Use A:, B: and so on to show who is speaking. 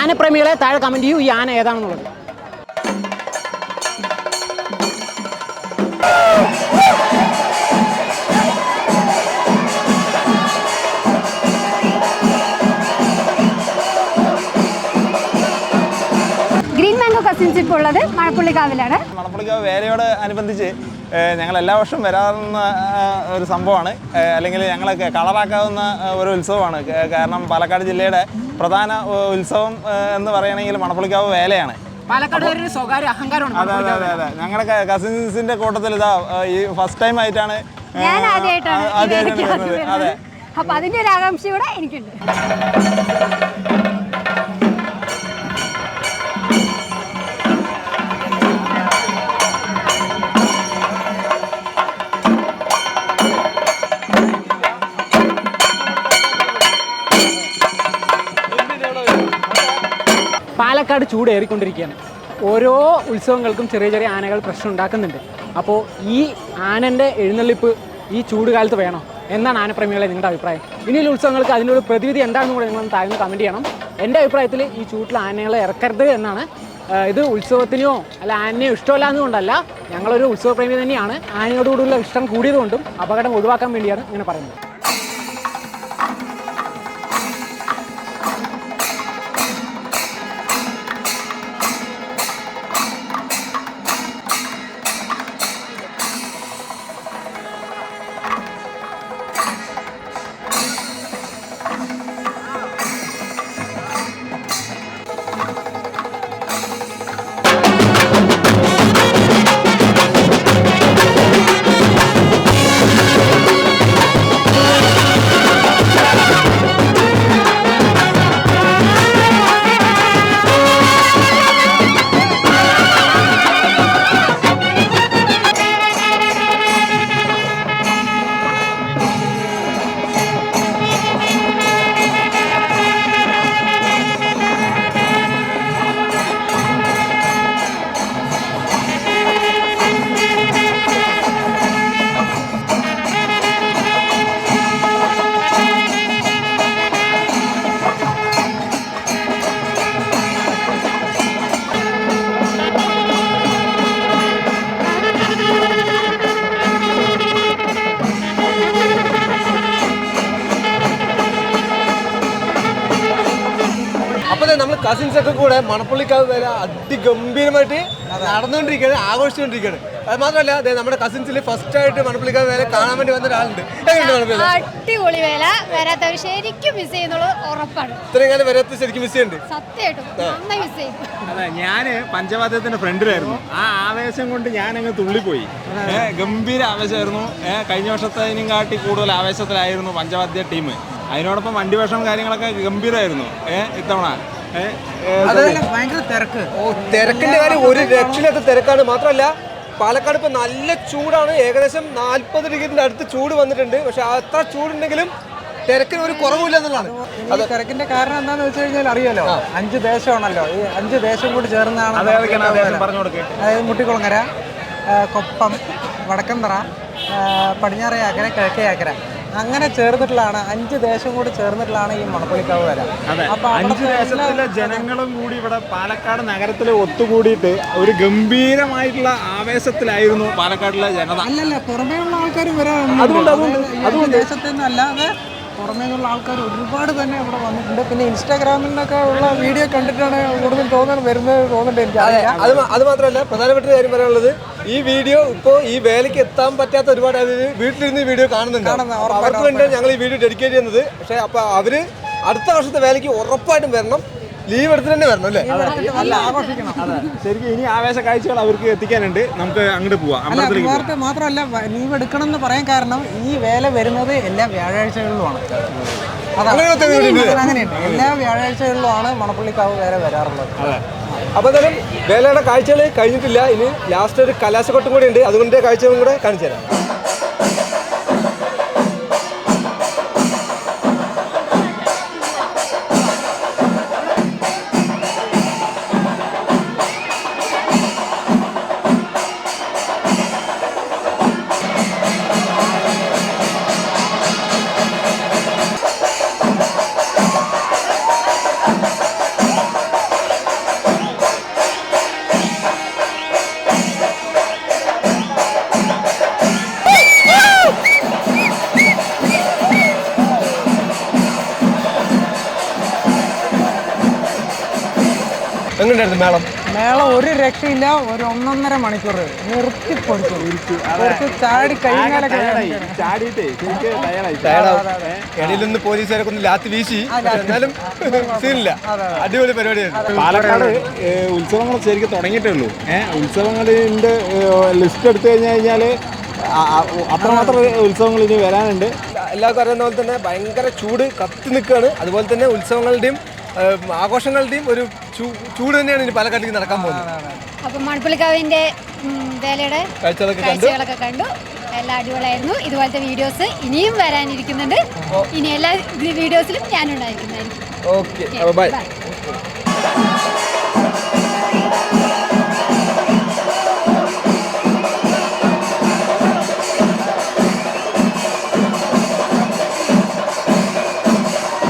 A: ആനപ്രേമികളെ താഴെ കമന്റ് ചെയ്യൂ. ഈ ആന ഏതാണെന്നുള്ളത്.
B: ഗ്രീൻ മാംഗോ കസിൻസ് ഇപ്പോൾ ഉള്ളത് മണപ്പുള്ളിക്കാവിലാണ്.
C: മണപ്പുള്ളിക്കാവ് വേലയോട് അനുബന്ധിച്ച് ഞങ്ങൾ എല്ലാ വർഷവും വരാറുന്ന ഒരു സംഭവമാണ്. അല്ലെങ്കിൽ ഞങ്ങളൊക്കെ കളറാക്കാവുന്ന ഒരു ഉത്സവമാണ്. കാരണം പാലക്കാട് ജില്ലയുടെ പ്രധാന ഉത്സവം എന്ന് പറയുകയാണെങ്കിൽ മണപ്പുളിക്കാവ് വേലയാണ്.
A: സ്വകാര്യ അഹങ്കാരമാണ്
C: അതെ അതെ അതെ ഞങ്ങളുടെ കസിൻസിന്റെ കൂട്ടത്തിൽ ഇതാ ഈ ഫസ്റ്റ് ടൈം ആയിട്ടാണ്
B: ആദ്യമായിട്ടാണ്
C: വരുന്നത്. അതെ.
B: അപ്പൊ അതിന്റെ ഒരു ആകാംക്ഷ കൂടെ എനിക്കുണ്ട്.
A: പാലക്കാട് ചൂടേറിക്കൊണ്ടിരിക്കുകയാണ് ഓരോ ഉത്സവങ്ങൾക്കും ചെറിയ ചെറിയ ആനകൾ പ്രശ്നം ഉണ്ടാക്കുന്നുണ്ട്. അപ്പോൾ ഈ ആനന്റെ എഴുന്നള്ളിപ്പ് ഈ ചൂട് കാലത്ത് വേണോ? എന്നാണ് ആനപ്രേമികളെ നിങ്ങളുടെ അഭിപ്രായം. ഇനിയുള്ള ഉത്സവങ്ങൾക്ക് അതിനൊരു പ്രതിവിധി എന്താണെന്ന് കൂടെ നിങ്ങൾ താഴ്ന്ന് കമന്റ് ചെയ്യണം. എന്റെ അഭിപ്രായത്തിൽ ഈ ചൂട്ടിൽ ആനകളെ ഇറക്കരുത് എന്നാണ്. ഇത് ഉത്സവത്തിനെയോ അല്ല ആനയോ ഇഷ്ടമല്ല എന്നുകൊണ്ടല്ല ഞങ്ങളൊരു ഉത്സവപ്രേമി തന്നെയാണ്. ആനയോടുകൂടിയുള്ള ഇഷ്ടം കൂടിയതുകൊണ്ടും അപകടം ഒഴിവാക്കാൻ വേണ്ടിയാണ് ഇങ്ങനെ പറയുന്നത്.
D: അപ്പൊ നമ്മൾ കസിൻസ് ഒക്കെ കൂടെ മണപ്പള്ളിക്കാവ് വരെ അതിഗംഭീരമായിട്ട് നടന്നുകൊണ്ടിരിക്കുകയാണ് ആഘോഷിച്ചുകൊണ്ടിരിക്കുകയാണ്. അത് മാത്രമല്ല അതെ നമ്മുടെ കസിൻസിൽ ഫസ്റ്റ് ആയിട്ട് മണപ്പള്ളിക്കാവ് വേല കാണാൻ വേണ്ടി വന്ന ഒരാളുണ്ട്.
B: അടിപൊളി വേല. വരാത്തവർ ശരിക്കും മിസ് ചെയ്യുന്നുള്ളത് ഉറപ്പാണ്.
D: ഇത്രയും കാലം വരാത്ത ശരിക്കും മിസ് ചെയ്യുന്നുണ്ട്
B: സത്യമായിട്ടും
C: അതെ ഞാൻ പഞ്ചവാദ്യത്തിന്റെ ഫ്രണ്ടിലായിരുന്നു. ആ ആവേശം കൊണ്ട് ഞാൻ അങ്ങ് തുള്ളിപ്പോയി ഗംഭീര ആവേശമായിരുന്നു. കഴിഞ്ഞ വർഷത്തേനും കാട്ടി കൂടുതൽ ആവേശത്തിലായിരുന്നു പഞ്ചവാദ്യ ടീം. അതിനോടൊപ്പം വണ്ടി വേഷം കാര്യങ്ങളൊക്കെ ഗംഭീരമായിരുന്നു ഏഹ് ഇത്തവണ.
D: ഓ തിരക്കിന്റെ കാര്യം ഒരു രക്ഷയില്ലാത്ത തിരക്കാണ്. മാത്രമല്ല പാലക്കാട് ഇപ്പൊ നല്ല ചൂടാണ്. ഏകദേശം നാല്പത് ഡിഗ്രിന്റെ അടുത്ത് ചൂട് വന്നിട്ടുണ്ട്. പക്ഷെ അത്ര ചൂടുണ്ടെങ്കിലും തിരക്കിന് ഒരു കുറവില്ല എന്നുള്ളതാണ്.
E: അത് തിരക്കിന്റെ കാരണം എന്താന്ന് വെച്ച് കഴിഞ്ഞാൽ അറിയാലോ അഞ്ച് ദേശമാണല്ലോ. ഈ അഞ്ച് ദേശം കൂടി ചേർന്നാണ് അതായത് മുട്ടിക്കുളങ്ങര കൊപ്പം വടക്കന്തറ ആ, കിഴക്കേ കിഴക്കേയാക്കര. അങ്ങനെ ചേർന്നിട്ടുള്ളതാണ്. അഞ്ച് ദേശം കൂടി ചേർന്നിട്ടുള്ളതാണ് ഈ മണപ്പുള്ളിക്കാവ് വര. അപ്പൊ
C: അഞ്ച് ദേശത്തിലെ ജനങ്ങളും കൂടി ഇവിടെ പാലക്കാട് നഗരത്തിൽ ഒത്തുകൂടിയിട്ട് ഒരു ഗംഭീരമായിട്ടുള്ള ആവേശത്തിലായിരുന്നു പാലക്കാടിലെ ജനത.
E: അല്ലല്ല പുറമേ ഉള്ള ആൾക്കാർ വരാറുണ്ട്
C: അതുകൊണ്ട്, അതുകൊണ്ട്,
E: അതുകൊണ്ട്. ദേശത്ത് നിന്ന് പുറമേ നിന്നുള്ള ആൾക്കാർ ഒരുപാട് തന്നെ ഇവിടെ വന്നിട്ടുണ്ട്. പിന്നെ ഇൻസ്റ്റാഗ്രാമിൽ നിന്നൊക്കെ ഉള്ള വീഡിയോ കണ്ടിട്ടാണ് കൂടുതൽ തോന്നുന്നത് വരുന്നത് തോന്നുന്നുണ്ട് എനിക്ക്
D: അതെ അത് അത് മാത്രമല്ല പ്രധാനപ്പെട്ട കാര്യം പറയാനുള്ളത് ഈ വീഡിയോ ഇപ്പോൾ ഈ വേലയ്ക്ക് എത്താൻ പറ്റാത്ത ഒരുപാട് ആളുകൾ വീട്ടിലിരുന്ന് ഈ വീഡിയോ കാണുന്നുണ്ട്. അവർക്ക് വേണ്ടിയാണ് ഞങ്ങൾ ഈ വീഡിയോ ഡെഡിക്കേറ്റ് ചെയ്യുന്നത്. പക്ഷേ അപ്പോൾ അവർ അടുത്ത വർഷത്തെ വേലയ്ക്ക് ഉറപ്പായിട്ടും വരണം. ലീവ് എടുത്ത് തന്നെ വരണം അല്ലേ?
C: ശരിക്കും ഇനി ആവേശ കാഴ്ചകൾ അവർക്ക് എത്തിക്കാനുണ്ട്. നമുക്ക് അങ്ങോട്ട് പോവാം.
E: മാത്രമല്ല ലീവ് എടുക്കണം എന്ന് പറയാൻ കാരണം ഈ വേല വരുന്നത് എല്ലാ വ്യാഴാഴ്ചകളിലുമാണ്. അങ്ങനെയുണ്ട് എല്ലാ വ്യാഴാഴ്ചകളിലുമാണ് മണപ്പള്ളിക്കാവ് വേല വരാറുള്ളത്.
D: അപ്പോൾ എന്തായാലും വേലയുടെ കാഴ്ചകൾ കഴിഞ്ഞിട്ടില്ല. ഇനി ലാസ്റ്റ് ഒരു കലാശക്കൊട്ടും കൂടി ഉണ്ട്. അതുകൊണ്ട് കാഴ്ചകളും കൂടെ കാണിച്ചു തരാം എങ്ങനെയായിരുന്നു മേളം?
E: മേളം ഒരു രക്ഷയില്ല ഒരു ഒന്നൊന്നര മണിക്കൂർ നിർത്തി പൊടിച്ചു കുറച്ച് ചാടി
D: നിന്ന് പോലീസുകാരൊക്കെ ഒന്ന് ലാത്തി വീശി. എന്നാലും സീനില്ല. അടിപൊളി പരിപാടിയായിരുന്നു.
C: പാലക്കാട് ഉത്സവങ്ങൾ ശരിക്കും തുടങ്ങിയിട്ടേ ഉള്ളൂ. ഏഹ് ഉത്സവങ്ങളിന്റെ ലിസ്റ്റ് എടുത്തു കഴിഞ്ഞു കഴിഞ്ഞാൽ അത്രമാത്രം ഉത്സവങ്ങൾ ഇനി വരാനുണ്ട്.
D: എല്ലാവർക്കും അറിയുന്ന പോലെ തന്നെ ഭയങ്കര ചൂട് കത്തി നിൽക്കുകയാണ്. അതുപോലെ തന്നെ ഉത്സവങ്ങളുടെയും ആഘോഷങ്ങളുടെയും ഒരു ചൂട് തന്നെയാണ് ഇനി പാലക്കാട്ടിൽ നടക്കാൻ പോകുന്നത്.
B: അപ്പൊ മണപ്പുള്ളിക്കാവിന്റെ വേലയുടെ
D: കാഴ്ചകളൊക്കെ കണ്ടു.
B: കാഴ്ചകളൊക്കെ കണ്ടു. എല്ലാം അടിപൊളിയായിരുന്നു. ഇതുപോലത്തെ വീഡിയോസ് ഇനിയും വരാനിരിക്കുന്നുണ്ട്. ഇനി എല്ലാ വീഡിയോസിലും ഞാനുണ്ടായിരിക്കുന്നതായിരിക്കും.
D: ഓക്കെ.
B: ബൈ